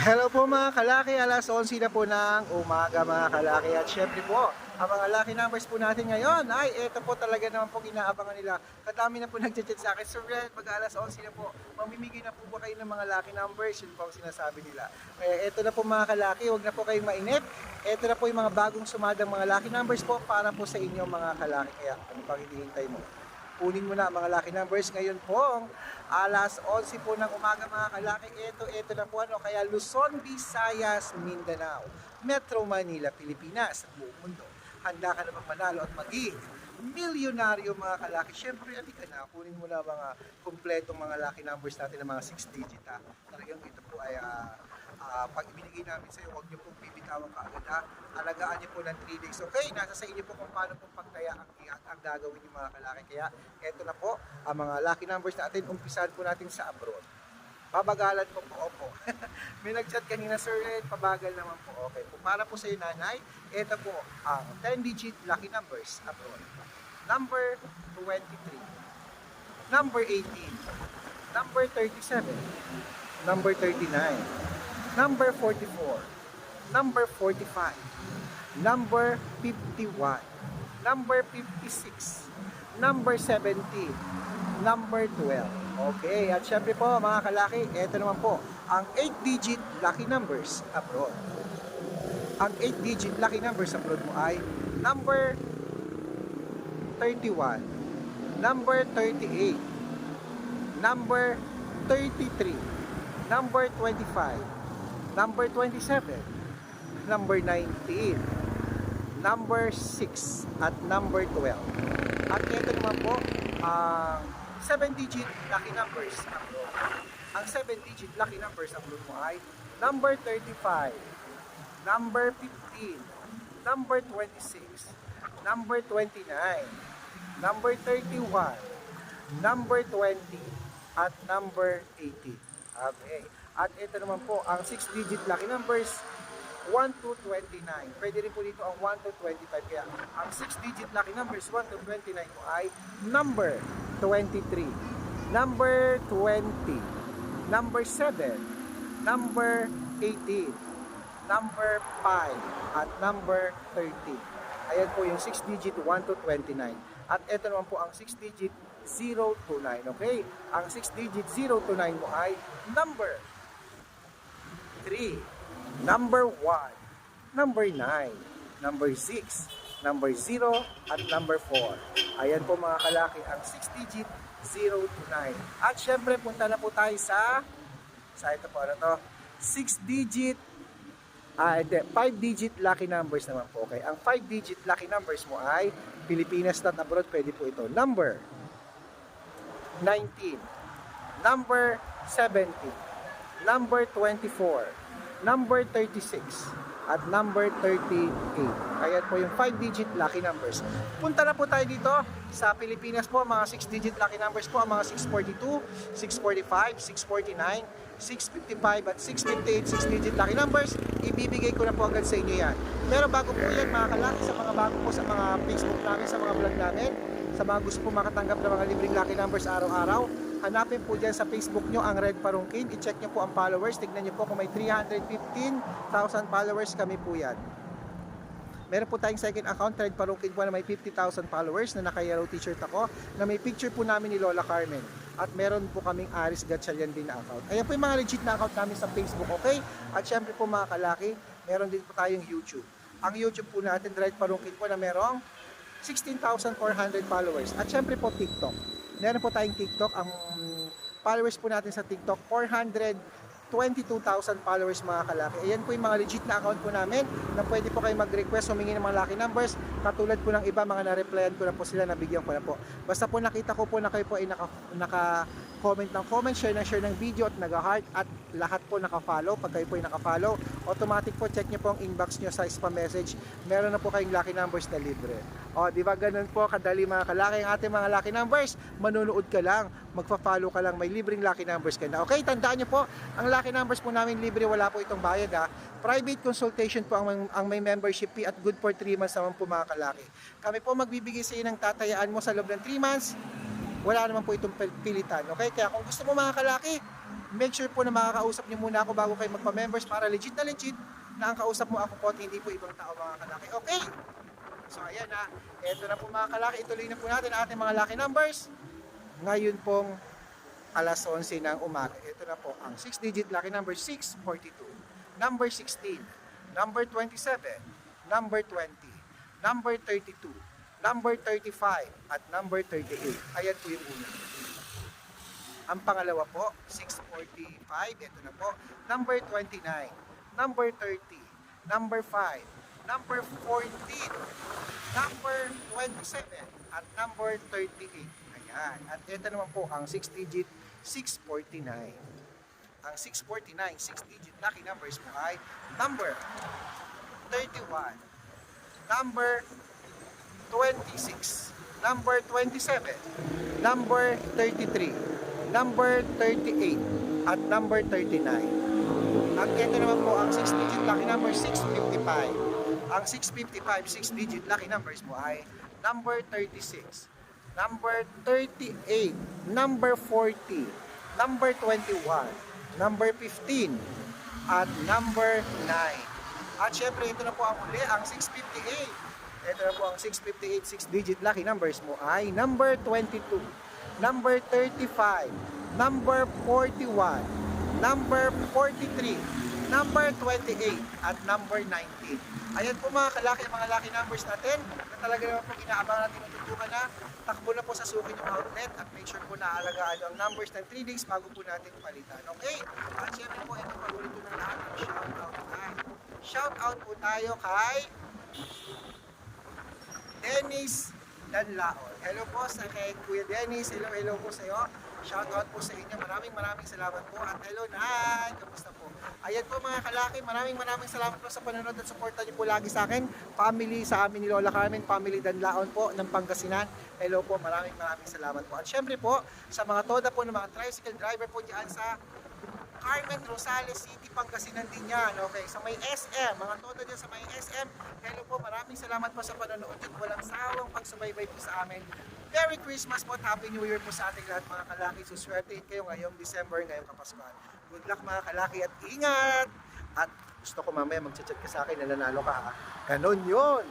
Hello po mga kalaki, alas 11 na po ng umaga mga kalaki at syempre po, ang mga lucky numbers po natin ngayon ay eto po talaga naman po inaabangan nila. Kadami na po nagchat-chat sa akin, Sir Red, mag alas 11 na po, mamimigay na po ba kayo ng mga lucky numbers? Yun po ang sinasabi nila. Kaya eto na po mga kalaki, huwag na po kayong mainit. Eto na po yung mga bagong sumadang mga lucky numbers po para po sa inyo mga kalaki. Kaya ano pang hinihintay mo? Kunin mo na mga lucky numbers. Ngayon po alas 11 po ng umaga mga kalaki. Ito ito na po ano kaya Luzon, Visayas, Mindanao Metro Manila, Pilipinas at buong mundo. Handa ka na bang manalo at maging milyonaryo mga kalaki? Syempre ati ka na kunin mo na mga kumpletong mga lucky numbers natin ng mga 6 digit ha? Talagang ito po ay ah, ah, pag ibinigay namin sa iyo, huwag niyo pong bibitawan kaagad ha. Alagaan niyo po ng 3 days. Okay, nasa sa inyo po kung paano pong pagtaya ang, ang, ang gagawin niyo mga kalaki. Kaya eto na po, ang mga lucky numbers natin, umpisahan po natin sa abroad. Pabagalan po po, opo. May nag-chat kanina, sir, eh, pabagal naman po. Okay, po, para po sa iyo, nanay, ito po ang 10-digit lucky numbers abroad. Number 23, number 18, number 37, number 39, number 44, number 45, number 51, number 56, number 17, number 12. Okay, at syempre po mga kalaki, ito naman po, ang 8-digit lucky numbers abroad. Ang 8-digit lucky numbers abroad mo ay number 31, number 38, number 33, number 25, number 27, number 19, number 6, at number 12. At ito naman po, ang 7-digit lucky numbers. Ang 7-digit lucky numbers upload mo ay number 35, number 15, number 26, number 29, number 31, number 20, at number 18. Okay. At ito naman po, ang 6-digit lucky numbers, 1 to 29. Pwede rin po dito ang 1 to 25. Kaya ang 6-digit lucky numbers, 1 to 29 po ay number 23, number 20, number 7, number 18, number 5, at number 13. Ayan po yung 6-digit 1 to 29. At ito naman po ang 6-digit 0 to 9. Okay? Ang 6-digit 0 to 9 mo ay number 3, number 1, number 9, number 6, number 0, at number 4. Ayan po mga kalaki, ang 6-digit 0 to 9. At syempre, punta na po tayo sa, sa ito po, ano to, 6-digit, ah, hindi, 5-digit lucky numbers naman po. Okay, ang 5-digit lucky numbers mo ay Pilipinas not abroad, pwede po ito. Number 19, number 70, number 24, number 36, at number 38. Ayan po yung 5-digit lucky numbers. Punta na po tayo dito sa Pilipinas po, mga 6-digit lucky numbers po, mga 642, 645, 649, 655 at 658 6-digit lucky numbers. Ibibigay ko na po agad sa inyo yan. Pero bago po yan mga kalaki, sa mga bago po sa mga Facebook namin, sa mga vlog namin, sa mga gusto po makatanggap ng mga libreng lucky numbers araw-araw, hanapin po dyan sa Facebook nyo ang Red Parungkin. I-check nyo po ang followers. Tignan nyo po kung may 315,000 followers kami po yan. Meron po tayong second account, Red Parungkin po na may 50,000 followers na naka-yellow t-shirt ako na may picture po namin ni Lola Carmen. At meron po kaming Aris Gatchalian din na account. Ayan po yung mga legit na account namin sa Facebook, okay? At syempre po mga kalaki, meron din po tayong YouTube. Ang YouTube po natin, Red Parungkin po na merong 16,400 followers. At syempre po TikTok. Meron po tayong TikTok. Ang followers po natin sa TikTok, 422,000 followers mga kalaki. Ayan po yung mga legit na account po namin na pwede po kayo mag-request, humingi ng mga lucky numbers. Katulad po ng iba, mga na-replyan ko na po sila, nabigyan ko na po. Basta po nakita ko po na kayo po ay naka, naka comment ng comment, share ng share ng video at nag-heart at lahat po naka-follow. Pag kayo po ay naka-follow, automatic po check nyo po ang inbox nyo sa spam message. Meron na po kayong lucky numbers na libre. O, di ba ganun po kadali mga kalaki ang ating mga lucky numbers? Manunood ka lang, magpa-follow ka lang, may libreng lucky numbers ka na. Okay, tandaan nyo po, ang lucky numbers po namin libre, wala po itong bayad ha. Private consultation po ang, ang may membership fee at good for 3 months naman po mga kalaki. Kami po magbibigay sa iyo ng tatayaan mo sa loob ng 3 months, wala naman po itong pil- pilitan. Okay? Kaya kung gusto mo mga kalaki, make sure po na makakausap niyo muna ako bago kayo magpa-members para legit na legit na ang kausap mo ako po at hindi po ibang tao mga kalaki. Okay? So ayan na, eto na po mga kalaki, ituloy na po natin ang ating mga lucky numbers. Ngayon pong alas 11 ng umaga. Ito na po ang 6-digit lucky number 642, number 16, number 27, number 20, number 32, number 35, at number 38. Ayan po yung una. Ang pangalawa po, 645, ito na po, number 29, number 30, number 5, number 14, number 27, at number 38. Ayan. At ito naman po ang 6-digit 649. Ang 649, 6-digit lucky numbers po ay number 31, number 26, number 27, number 33, number 38, at number 39. At ito naman po ang 6-digit lucky number 655. Ang 655, 6-digit lucky numbers mo ay number 36, number 38, number 40, number 21, number 15, at number 9. At syempre, ito na po ang uli, ang 658. Ito na po ang 658, 6-digit lucky numbers mo ay number 22, number 35, number 41, number 43, number 28, at number 19. Ayan po mga kalaki, mga lucky numbers natin na talaga naman po inaabangan natin matutukan na takbo na po sa suki ng outlet at make sure po na alagaan nyo ang numbers ng 3 days bago po natin palitan. Okay? At syempre po, ito paborito ng lahat ng shout out tayo. Shout out po tayo kay Dennis Danlaon. Hello po sa kay Kuya Dennis. Hello, hello po sa iyo. Shout out po sa inyo. Maraming maraming salamat po. At hello, Nay. Kamusta po? Ayan po mga kalaki. Maraming maraming salamat po sa panonood at suporta niyo po lagi sa akin. Family sa amin ni Lola Carmen. Family Danlaon po ng Pangasinan. Hello po. Maraming maraming salamat po. At syempre po, sa mga toda po ng mga tricycle driver po dyan sa Carmen Rosales City, Pangasinan din yan. Okay, sa may SM, mga todo dyan sa may SM. Hello po, maraming salamat po sa panonood at walang sawang pagsubaybay po sa amin. Merry Christmas po at Happy New Year po sa ating lahat mga kalaki. Suswerte kayo ngayong December, ngayong Kapaskuhan. Good luck mga kalaki at ingat! At gusto ko mamaya mag-chat ka sa akin na nanalo ka. Ganon yun!